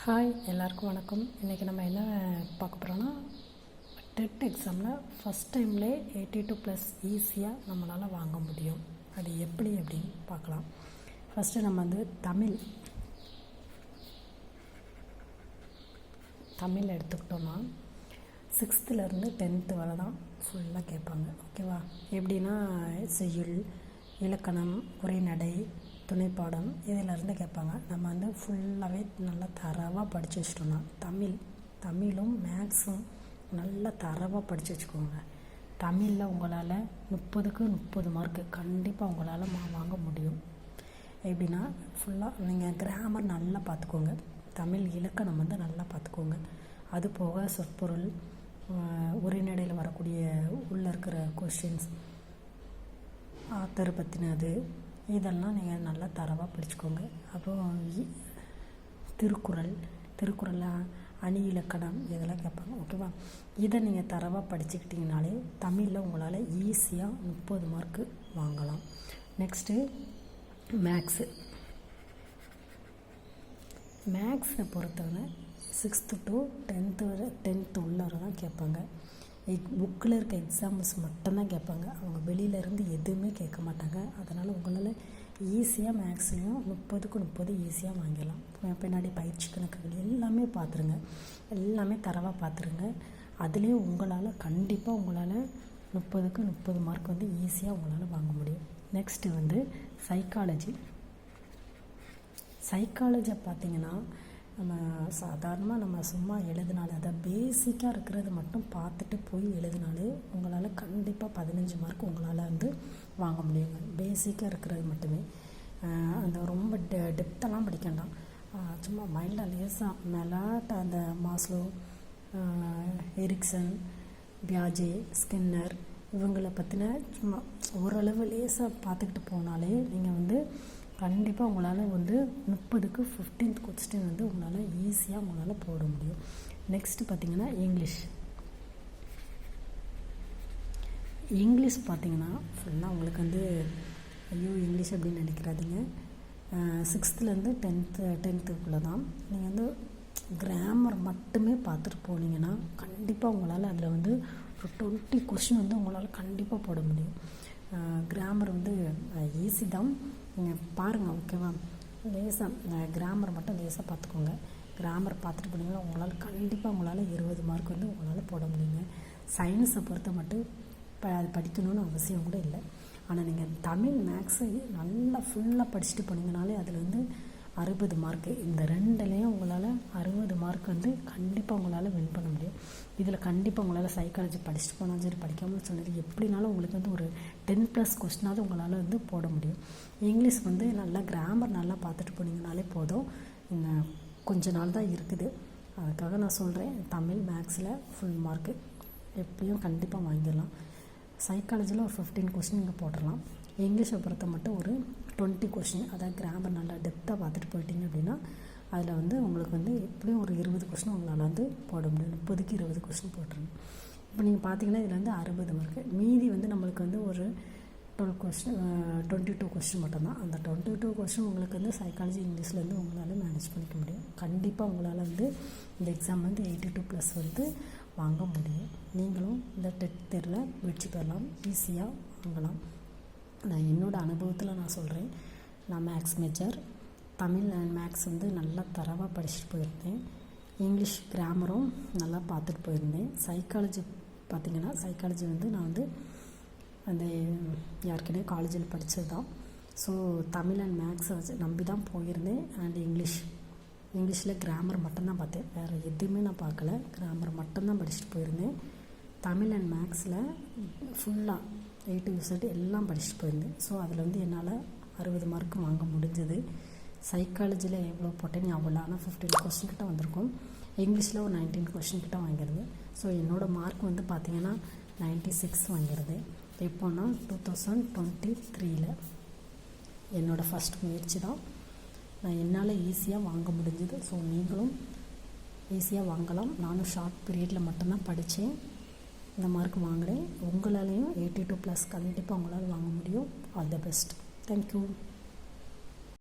Hi எல்லாருக்கும் வணக்கம். இன்றைக்கி நம்ம என்ன பார்க்க போகிறோன்னா டெட் எக்ஸாமில் ஃபஸ்ட் டைம்லே எயிட்டி டூ ப்ளஸ் ஈஸியாக நம்மளால் வாங்க முடியும். அது எப்படி அப்படின்னு பார்க்கலாம். ஃபஸ்ட்டு நம்ம வந்து தமிழ் தமிழ் எடுத்துக்கிட்டோம்னா சிக்ஸ்த்துலேருந்து டென்த்து வரை தான் ஃபுல்லாக கேட்பாங்க. ஓகேவா எப்படின்னா செய்யுள் இலக்கணம் உரைநடை துணைப்பாடம் இதிலிருந்து கேட்பாங்க. நம்ம வந்து ஃபுல்லாகவே நல்லா தரவாக படித்து வச்சிட்டோம்னா தமிழ் தமிழும் மேக்ஸும் நல்லா தரவாக படித்து வச்சுக்கோங்க. தமிழில் உங்களால் முப்பதுக்கு முப்பது மார்க்கு கண்டிப்பாக உங்களால் மா வாங்க முடியும். எப்படின்னா ஃபுல்லாக நீங்கள் கிராமர் நல்லா பார்த்துக்கோங்க. தமிழ் இலக்கணம் வந்து நல்லா பார்த்துக்கோங்க. அது போக சொற்பொருள் உரைநடையில் வரக்கூடிய உள்ளே இருக்கிற கொஷின்ஸ் ஆத்தர் பற்றினது இதெல்லாம் நீங்கள் நல்லா தரவாக படிச்சுக்கோங்க. அப்புறம் இ- திருக்குறள் திருக்குறளில் அணி இலக்கணம் இதெல்லாம் கேட்பாங்க. ஓகேவா இதை நீங்கள் தரவாக படிச்சுக்கிட்டிங்கனாலே தமிழில் உங்களால் ஈஸியாக முப்பது மார்க்கு வாங்கலாம். நெக்ஸ்ட்டு மேக்ஸு மேக்ஸை பொறுத்தவரை சிக்ஸ்த்து டு டென்த்து வரை டென்த்து உள்ளவரை தான் கேட்பாங்க. புக்கில் இருக்க எக்ஸாம்பிள்ஸ் மட்டும்தான் கேட்பாங்க. அவங்க வெளியிலேருந்து எதுவுமே கேட்க மாட்டாங்க. அதனால் உங்களால் ஈஸியாக மேக்ஸிமம் முப்பதுக்கு முப்பது ஈஸியாக வாங்கிடலாம். பின்னாடி பயிற்சி கணக்குகள் எல்லாமே பார்த்துருங்க. எல்லாமே தரவாக பார்த்துருங்க. அதுலேயும் உங்களால் கண்டிப்பாக உங்களால் முப்பதுக்கு முப்பது மார்க் வந்து ஈஸியாக உங்களால் வாங்க முடியும். நெக்ஸ்ட்டு வந்து சைக்காலஜி சைக்காலஜியை பார்த்தீங்கன்னா நம்ம சாதாரணமாக நம்ம சும்மா எழுதினாலே அதை பேசிக்காக இருக்கிறது மட்டும் பார்த்துட்டு போய் எழுதினாலே உங்களால் கண்டிப்பாக பதினஞ்சு மார்க் உங்களால் வந்து வாங்க முடியுங்க. பேசிக்காக இருக்கிறது மட்டுமே. அந்த ரொம்ப டெ டெப்த்தெல்லாம் படிக்க வேண்டாம். சும்மா மைண்டில் லேசாக மெலாட்ட அந்த மாஸ்லோ எரிக்சன் பியாஜே ஸ்கின்னர் இவங்களை பற்றின சும்மா ஓரளவு லேசாக பார்த்துக்கிட்டு போனாலே நீங்கள் வந்து கண்டிப்பாக உங்களால் வந்து முப்பதுக்கு ஃபிஃப்டீன்த் கொஸ்டின் வந்து உங்களால் ஈஸியாக உங்களால் போட முடியும். நெக்ஸ்ட்டு பார்த்தீங்கன்னா இங்கிலீஷ் இங்கிலீஷ் பார்த்தீங்கன்னா ஃபுல்லாக உங்களுக்கு வந்து ஐயோ இங்கிலீஷ் அப்படின்னு நினைக்கிறாதீங்க சிக்ஸ்த்துலேருந்து டென்த்து டென்த்துக்குள்ளே தான் நீங்கள் வந்து கிராமர் மட்டுமே பார்த்துட்டு போனீங்கன்னா கண்டிப்பாக உங்களால் அதில் வந்து ஒரு டுவெண்ட்டி கொஷின் வந்து உங்களால் கண்டிப்பாக போட முடியும். கிராமர் வந்து ஈஸி தான். நீங்கள் பாருங்கள் ஓகேவா லேசாக கிராமர் மட்டும் லேசாக பார்த்துக்கோங்க. கிராமர் பார்த்துட்டு போனீங்கன்னா உங்களால் கண்டிப்பாக உங்களால் இருபது மார்க் வந்து உங்களால் போட முடியுங்க. சயின்ஸை பொறுத்த மட்டும் இப்போ அது படிக்கணும்னு அவசியம் கூட இல்லை. ஆனால் நீங்கள் தமிழ் மேக்ஸை நல்லா ஃபுல்லாக படிச்சுட்டு போனீங்கனாலே அதில் வந்து அறுபது மார்க்கு இந்த ரெண்டுலேயும் உங்களால் அறுபது மார்க் வந்து கண்டிப்பாக உங்களால் வின் பண்ண முடியும். இதில் கண்டிப்பாக உங்களால் சைக்காலஜி படிச்சுட்டு போனாலும் சரி படிக்காமல் சொன்னது எப்படினாலும் உங்களுக்கு வந்து ஒரு டென் ப்ளஸ் கொஸ்டினாவது உங்களால் வந்து போட முடியும். இங்கிலீஷ் வந்து நல்லா கிராமர் நல்லா பார்த்துட்டு போனீங்கனாலே போதும். கொஞ்ச நாள் தான் இருக்குது. அதுக்காக நான் சொல்கிறேன் தமிழ் மேக்ஸில் ஃபுல் மார்க்கு எப்படியும் கண்டிப்பாக வாங்கிடலாம். சைக்காலஜியில் ஒரு ஃபிஃப்டீன் கொஸ்டின் நீங்கள் போட்டுடலாம். இங்கிலீஷை பொறுத்த மட்டும் ஒரு டுவெண்ட்டி கொஸ்டின் அதாவது கிராமர் நல்லா டெப்த்தாக பார்த்துட்டு போயிட்டீங்க அப்படின்னா அதில் வந்து உங்களுக்கு வந்து எப்படியும் ஒரு இருபது கொஸ்டின் உங்களால் வந்து போட முடியும். முப்பதுக்கு இருபது கொஸ்டின் போட்டுருங்க. இப்போ நீங்கள் பார்த்தீங்கன்னா இதில் வந்து அறுபது மார்க்கு மீதி வந்து நம்மளுக்கு வந்து ஒரு twelve question twenty two question மட்டும்தான். அந்த டுவெண்ட்டி டூ கொஸ்டின் உங்களுக்கு வந்து சைக்காலஜி இங்கிலீஷ்லேருந்து உங்களால் மேனேஜ் பண்ணிக்க முடியும். கண்டிப்பாக உங்களால் வந்து இந்த எக்ஸாம் வந்து எயிட்டி டூ ப்ளஸ் வந்து வாங்க முடியும். நீங்களும் இந்த டெட் தேர்வில் வெற்றி பெறலாம். ஈஸியாக வாங்கலாம். நான் என்னோடய அனுபவத்தில் நான் சொல்கிறேன் நான் maths major Tamil and maths வந்து நல்லா தரவாக படிச்சுட்டு போயிருந்தேன். இங்கிலீஷ் கிராமரும் நல்லா பார்த்துட்டு போயிருந்தேன். சைக்காலஜி பார்த்தீங்கன்னா சைக்காலஜி வந்து நான் வந்து அந்த யாருக்கிட்டே காலேஜில் படித்தது தான் ஸோ தமிழ் அண்ட் மேக்ஸை வச்சு நம்பி தான் போயிருந்தேன் அண்ட் இங்கிலீஷ் இங்கிலீஷில் கிராமர் மட்டும்தான் பார்த்தேன். வேறு எதுவுமே நான் பார்க்கல. கிராமர் மட்டும்தான் படிச்சுட்டு போயிருந்தேன். தமிழ் அண்ட் மேக்ஸில் ஃபுல்லாக ஏ டு இசட் எல்லாம் படிச்சுட்டு போயிருந்தேன். ஸோ அதில் வந்து என்னால் அறுபது மார்க் வாங்க முடிஞ்சது. சைக்காலஜியில் எவ்வளோ போட்டேன் அவ்வளோ ஆனால் ஃபிஃப்டீன் கொஸ்டின் கிட்ட வந்திருக்கும். இங்கிலீஷில் ஒரு நைன்டீன் கொஸ்டின் கிட்ட வாங்கிடுது ஸோ என்னோடய மார்க் வந்து பார்த்தீங்கன்னா நைன்ட்டி சிக்ஸ் வாங்கிடுது எப்போன்னா டூ தௌசண்ட் டுவெண்ட்டி த்ரீயில் என்னோடய ஃபஸ்ட் முயற்சி தான். நான் என்னால் ஈஸியாக வாங்க முடிஞ்சது. ஸோ நீங்களும் ஈஸியாக வாங்கலாம். நானும் ஷார்ட் பீரியடில் மட்டும்தான் படித்தேன் இந்த மார்க் வாங்கினேன் உங்களாலேயும் எயிட்டி டூ ப்ளஸ் கண்டிப்பாக உங்களால் வாங்க முடியும். All the best thank you